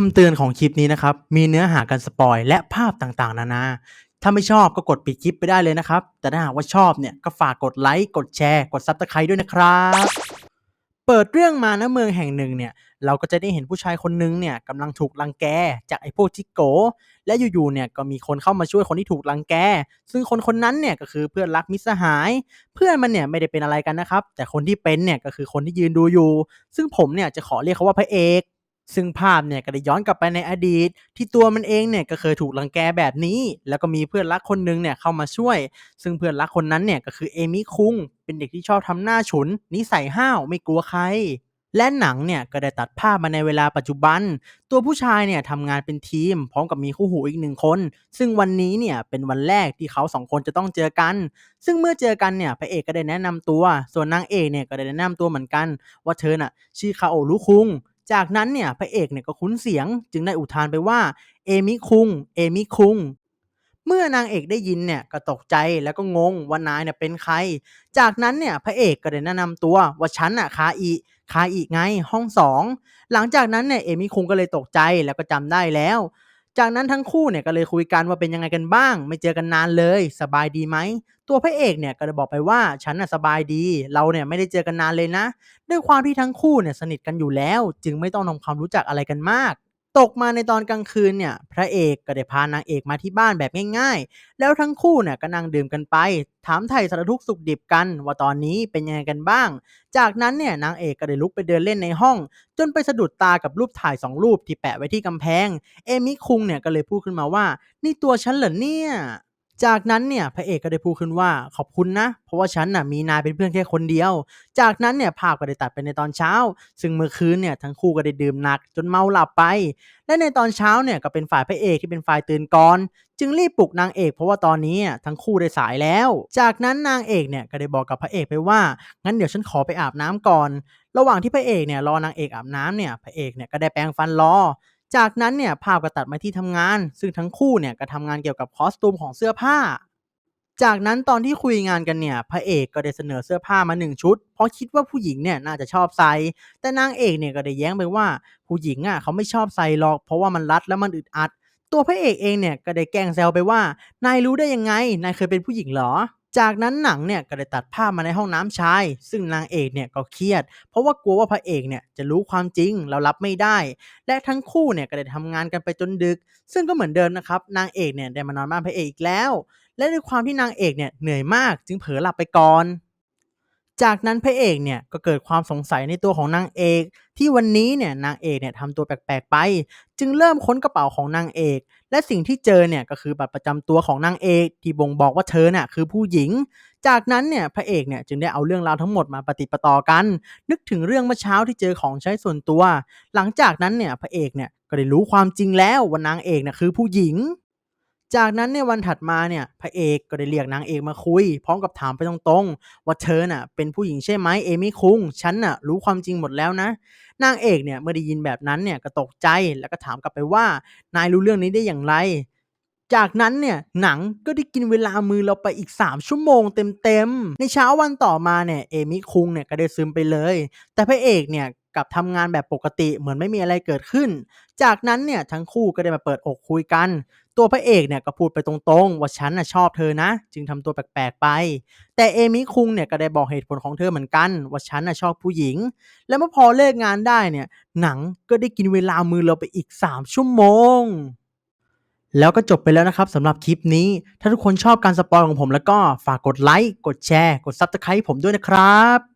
คำเตือนของคลิปนี้นะครับ มีเนื้อหาการสปอยและภาพต่างๆ นานา ถ้าไม่ชอบก็กดปิดคลิปไปได้เลยนะครับ แต่ถ้าหากว่าชอบเนี่ยก็ฝากกดไลค์ กดแชร์ กดซับสไครต์ด้วยนะครับ เปิดเรื่องมาณเมืองแห่งหนึ่งเนี่ย เราก็จะได้เห็นผู้ชายคนนึงเนี่ยกำลังถูกรังแกจากไอ้พวกจิกโก และอยู่ๆเนี่ยก็มีคนเข้ามาช่วยคนที่ถูกรังแก ซึ่งคนคนนั้นเนี่ยก็คือเพื่อนรักมิตรสหาย เพื่อนมันเนี่ยไม่ได้เป็นอะไรกันนะครับ แต่คนที่เป็นเนี่ยก็คือคนที่ยืนดูอยู่ ซึ่งผมเนี่ยจะขอเรียกเขาว่าพระเอก ซึ่งภาพเนี่ยก็ได้ย้อนกลับไปในอดีต ที่ตัวมันเองเนี่ยก็เคยถูกรังแกแบบนี้ แล้วก็มีเพื่อนรักคนนึงเนี่ยเข้ามาช่วย ซึ่งเพื่อนรักคนนั้นเนี่ยก็คือเอมิคุงเป็นเด็กที่ชอบทำหน้าฉุน นิสัยห้าวไม่กลัวใคร และหนังเนี่ยก็ได้ตัดภาพมาในเวลาปัจจุบัน ตัวผู้ชายเนี่ยทำงานเป็นทีม พร้อมกับมีคู่หูอีกหนึ่งคน ซึ่งวันนี้เนี่ยเป็นวันแรกที่เขาสองคนจะต้องเจอกัน ซึ่งเมื่อเจอกันเนี่ยพระเอกก็ได้แนะนำตัว ส่วนนางเอกเนี่ยก็ได้แนะนำตัวเหมือนกัน ว่าเธอน่ะชื่อคาโอรุคุง จากนั้นเนี่ยพระเอกเนี่ยก็คุ้นเสียง จึงได้อุทานไปว่า เอมิคุง เอมิคุง เมื่อนางเอกได้ยินเนี่ยก็ตกใจแล้วก็งงว่านายเนี่ยเป็นใคร จากนั้นเนี่ยพระเอกก็ได้แนะนำตัวว่าฉันอะคาอิคาอิไงห้องสองหลังจากนั้นเนี่ยเอมิคุงก็เลยตกใจแล้วก็จำได้แล้ว จากนั้นทั้งคู่เนี่ยก็เลยคุยกันว่าเป็นยังไงกันบ้าง ไม่เจอกันนานเลย สบายดีไหม ตัวพระเอกเนี่ยก็เลยบอกไปว่าฉันน่ะสบายดี เราเนี่ยไม่ได้เจอกันนานเลยนะ ด้วยความที่ทั้งคู่เนี่ยสนิทกันอยู่แล้ว จึงไม่ต้องทำความรู้จักอะไรกันมาก ตกมาในตอนกลางคืนเนี่ย พระเอกก็ได้พานางเอกมาที่บ้านแบบง่ายๆ แล้วทั้งคู่เนี่ยก็นั่งดื่มกันไป ถามไถ่สารทุกข์สุขดิบกัน ว่าตอนนี้เป็นยังไงกันบ้าง จากนั้นเนี่ยนางเอกก็ได้ลุกไปเดินเล่นในห้อง จนไปสะดุดตากับรูปถ่ายสองรูปที่แปะไว้ที่กำแพง เอมิคุงเนี่ยก็เลยพูดขึ้นมาว่า นี่ตัวฉันเหรอเนี่ย จากนั้นเนี่ยพระเอกก็ได้พูดขึ้นว่าขอบคุณนะ เพราะว่าฉันน่ะมีนายเป็นเพื่อนแค่คนเดียว จากนั้นเนี่ยภาพก็ได้ตัดไปในตอนเช้า ซึ่งเมื่อคืนเนี่ยทั้งคู่ก็ได้ดื่มหนักจนเมาหลับไป และในตอนเช้าเนี่ยก็เป็นฝ่ายพระเอกที่เป็นฝ่ายตื่นก่อน จึงรีบปลุกนางเอก เพราะว่าตอนนี้อะทั้งคู่ได้สายแล้ว จากนั้นนางเอกเนี่ยก็ได้บอกกับพระเอกไปว่างั้นเดี๋ยวฉันขอไปอาบน้ำก่อน ระหว่างที่พระเอกเนี่ยรอนางเอกอาบน้ำเนี่ยพระเอกเนี่ยก็ได้แปรงฟันรอ จากนั้นเนี่ยภาพก็ตัดมาที่ทำงาน ซึ่งทั้งคู่เนี่ยก็ทำงานเกี่ยวกับคอสตูมของเสื้อผ้า จากนั้นตอนที่คุยงานกันเนี่ยพระเอกก็ได้เสนอเสื้อผ้ามาหนึ่งชุด เพราะคิดว่าผู้หญิงเนี่ยน่าจะชอบใส่แต่นางเอกเนี่ยก็ได้แย้งไปว่าผู้หญิงอะเขาไม่ชอบใส่หรอก เพราะว่ามันรัดแล้วมันอึดอัด ตัวพระเอกเองเนี่ยก็ได้แกล้งแซวไปว่า นายรู้ได้ยังไง นายเคยเป็นผู้หญิงเหรอ จากนั้นหนังเนี่ยก็ได้ตัดภาพมาในห้องน้ำชาย ซึ่งนางเอกเนี่ยก็เครียด เพราะว่ากลัวว่าพระเอกเนี่ยจะรู้ความจริงเรารับไม่ได้ และทั้งคู่เนี่ยก็ได้ทำงานกันไปจนดึก ซึ่งก็เหมือนเดิมนะครับนางเอกเนี่ยได้มานอนบ้านพระเอกอีกแล้ว และด้วยความที่นางเอกเนี่ยเหนื่อยมากจึงเผลอหลับไปก่อน จากนั้นพระเอกเนี่ยก็เกิดความสงสัยในตัวของนางเอก ที่วันนี้เนี่ยนางเอกเนี่ยทำตัวแปลกๆไป จึงเริ่มค้นกระเป๋าของนางเอก และสิ่งที่เจอเนี่ยก็คือบัตรประจำตัวของนางเอก ที่บ่งบอกว่าเธอน่ะคือผู้หญิง จากนั้นเนี่ยพระเอกเนี่ยจึงได้เอาเรื่องราวทั้งหมดมาปฏิปต่อกัน นึกถึงเรื่องเมื่อเช้าที่เจอของใช้ส่วนตัว หลังจากนั้นเนี่ยพระเอกเนี่ยก็ได้รู้ความจริงแล้วว่านางเอกเนี่ยคือผู้หญิง จากนั้นในวันถัดมาเนี่ยพระเอกก็ได้เรียกนางเอกมาคุย พร้อมกับถามไปตรงๆ ว่าเธอน่ะเป็นผู้หญิงใช่ไหมเอมิคุงฉันน่ะรู้ความจริงหมดแล้วนะ นางเอกเนี่ยเมื่อได้ยินแบบนั้นเนี่ยก็ตกใจแล้วก็ถามกลับไปว่านายรู้เรื่องนี้ได้อย่างไร จากนั้นเนี่ยหนังก็ได้กินเวลามือเราไปอีก 3 ชั่วโมงเต็มๆ ในเช้าวันต่อมาเนี่ยเอมิคุงเนี่ยก็ได้ซึมไปเลย แต่พระเอกเนี่ย กลับทำงานแบบปกติเหมือนไม่มีอะไรเกิดขึ้น จากนั้นเนี่ยทั้งคู่ก็ได้มาเปิดอกคุยกัน ตัวพระเอกเนี่ยก็พูดไปตรงๆ ว่าฉันน่ะชอบเธอนะ จึงทำตัวแปลกๆไป แต่เอมิคุงเนี่ยก็ได้บอกเหตุผลของเธอเหมือนกัน ว่าฉันน่ะชอบผู้หญิง และเมื่อพอเลิกงานได้เนี่ยหนังก็ได้กินเวลามือเราไปอีก 3 ชั่วโมงแล้วก็จบไปแล้วนะครับสำหรับคลิปนี้ ถ้าทุกคนชอบการสปอยของผมแล้วก็ฝากกดไลค์ กดแชร์ กด Subscribe ผมด้วยนะครับ